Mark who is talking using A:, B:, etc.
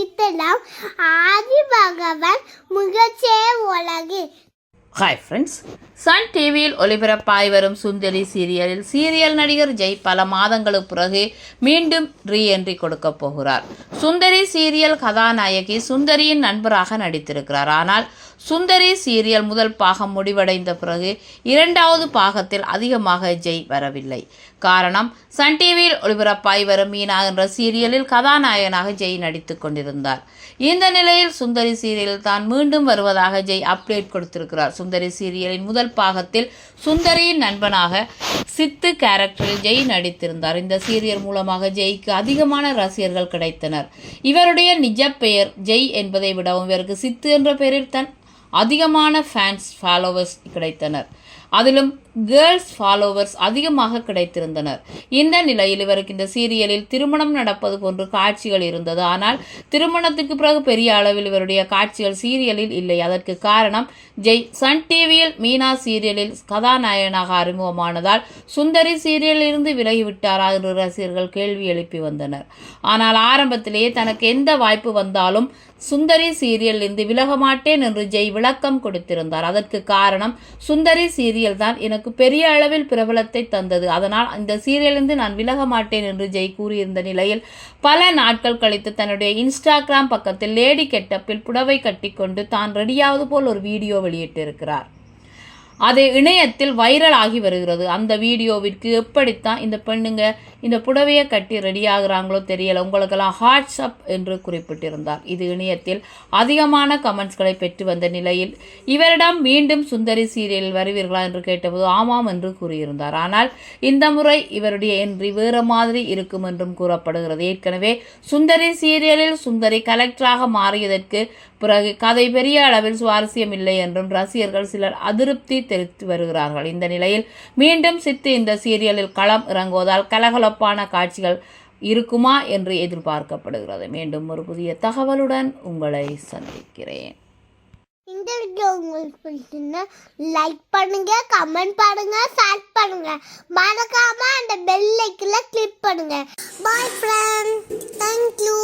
A: ചരിത്രം ആദ്യ ഭഗവാൻ മികച്ച
B: ஹாய் ஃப்ரெண்ட்ஸ் சன் டிவியில் ஒளிபரப்பாய் வரும் சுந்தரி சீரியலில் சீரியல் நடிகர் ஜெய் பல மாதங்களுக்கு பிறகு மீண்டும் ரீ என்ட்ரி கொடுக்க போகிறார். சுந்தரி சீரியல் கதாநாயகி சுந்தரியின் நண்பராக நடித்திருக்கிறார். ஆனால் சுந்தரி சீரியல் முதல் பாகம் முடிவடைந்த பிறகு இரண்டாவது பாகத்தில் அதிகமாக ஜெய் வரவில்லை. காரணம் சன் டிவியில் ஒளிபரப்பாய் வரும் மீனா என்ற சீரியலில் கதாநாயகனாக ஜெய் நடித்துக் கொண்டிருந்தார். இந்த நிலையில் சுந்தரி சீரியலில் தான் மீண்டும் வருவதாக ஜெய் அப்டேட் கொடுத்திருக்கிறார். சுந்தரி சீரியலின் முதல் பாகத்தில் சுந்தரியின் நண்பனாக சித்து கேரக்டரில் ஜெய் நடித்திருந்தார். இந்த சீரியல் மூலமாக ஜெய்க்கு அதிகமான ரசிகர்கள் கிடைத்தனர். இவருடைய நிஜ பெயர் ஜெய் என்பதை விடவும் இவருக்கு சித்து என்ற பெயரில் தன் அதிகமான ஃபேன்ஸ் ஃபாலோவர்ஸ் கிடைத்தனர். அதிலும் கேர்ள்ஸ் ஃபாலோவர்ஸ் அதிகமாக கிடைத்திருந்தனர். இந்த நிலையில் இவருக்கு இந்த சீரியலில் திருமணம் நடப்பது போன்று காட்சிகள் இருந்தது. ஆனால் திருமணத்துக்கு பிறகு பெரிய அளவில் இவருடைய காட்சிகள் சீரியலில் இல்லை. அதற்கு காரணம் ஜெய் சன் டிவியில் மீனா சீரியலில் கதாநாயகனாக அறிமுகமானதால் சுந்தரி சீரியலில் இருந்து விலகிவிட்டாரா என்று ரசிகர்கள் கேள்வி எழுப்பி வந்தனர். ஆனால் ஆரம்பத்திலேயே தனக்கு எந்த வாய்ப்பு வந்தாலும் சுந்தரி சீரியலில் இருந்து விலக மாட்டேன் என்று ஜெய் விளக்கம் கொடுத்திருந்தார். அதற்கு காரணம் சுந்தரி சீரியல் தான் எனக்கு பெரிய அளவில் பிரபலத்தை தந்தது. அதனால் இந்த சீரியலிருந்து நான் விலக மாட்டேன் என்று ஜெய் கூறியிருந்த நிலையில் பல நாட்கள் கழித்து தன்னுடைய இன்ஸ்டாகிராம் பக்கத்தில் லேடி கெட்டப்பில் புடவை கட்டிக்கொண்டு தான் ரெடியாவது போல் ஒரு வீடியோ வெளியிட்டிருக்கிறார். அது இணையத்தில் வைரல் ஆகி வருகிறது. அந்த வீடியோவிற்கு எப்படித்தான் இந்த பெண்ணுங்க இந்த புடவையை கட்டி ரெடி ஆகுறாங்களோ தெரியல. உங்களுக்கெல்லாம் ஹாட்ஸ்அப் என்று குறிப்பிட்டிருந்தார். இது இணையத்தில் அதிகமான கமெண்ட்ஸ்களை பெற்று வந்த நிலையில் இவரிடம் மீண்டும் சுந்தரி சீரியலில் வருவீர்களா என்று கேட்டபோது ஆமாம் என்று கூறியிருந்தார். ஆனால் இந்த முறை இவருடைய என்றி வேறு மாதிரி இருக்கும் என்றும் கூறப்படுகிறது. ஏற்கனவே சுந்தரி சீரியலில் சுந்தரி கலெக்டராக மாறியதற்கு பிறகு கதை பெரிய அளவில் சுவாரஸ்யம் இல்லை என்றும் ரசிகர்கள் சிலர் அதிருப்தி தெரிவித்து வருகிறார்கள். இந்த நிலையில் மீண்டும் சித்து இந்த சீரியலில் களம் இறங்குவதால் கலகலப்பான காட்சிகள் இருக்குமா என்று எதிர்பார்க்கப்படுகிறது. மீண்டும் ஒரு புதிய தகவலுடன் உங்களை சந்திக்கிறேன்.
A: இந்த வீடியோ உங்களுக்கு பிடிச்சிருந்தா லைக் பண்ணுங்க கமெண்ட் பண்ணுங்க ஷேர் பண்ணுங்க. மறக்காம அந்த பெல் ஐக்கன்ல கிளிக் பண்ணுங்க. பாய் ஃப்ரெண்ட் தேங்க்யூ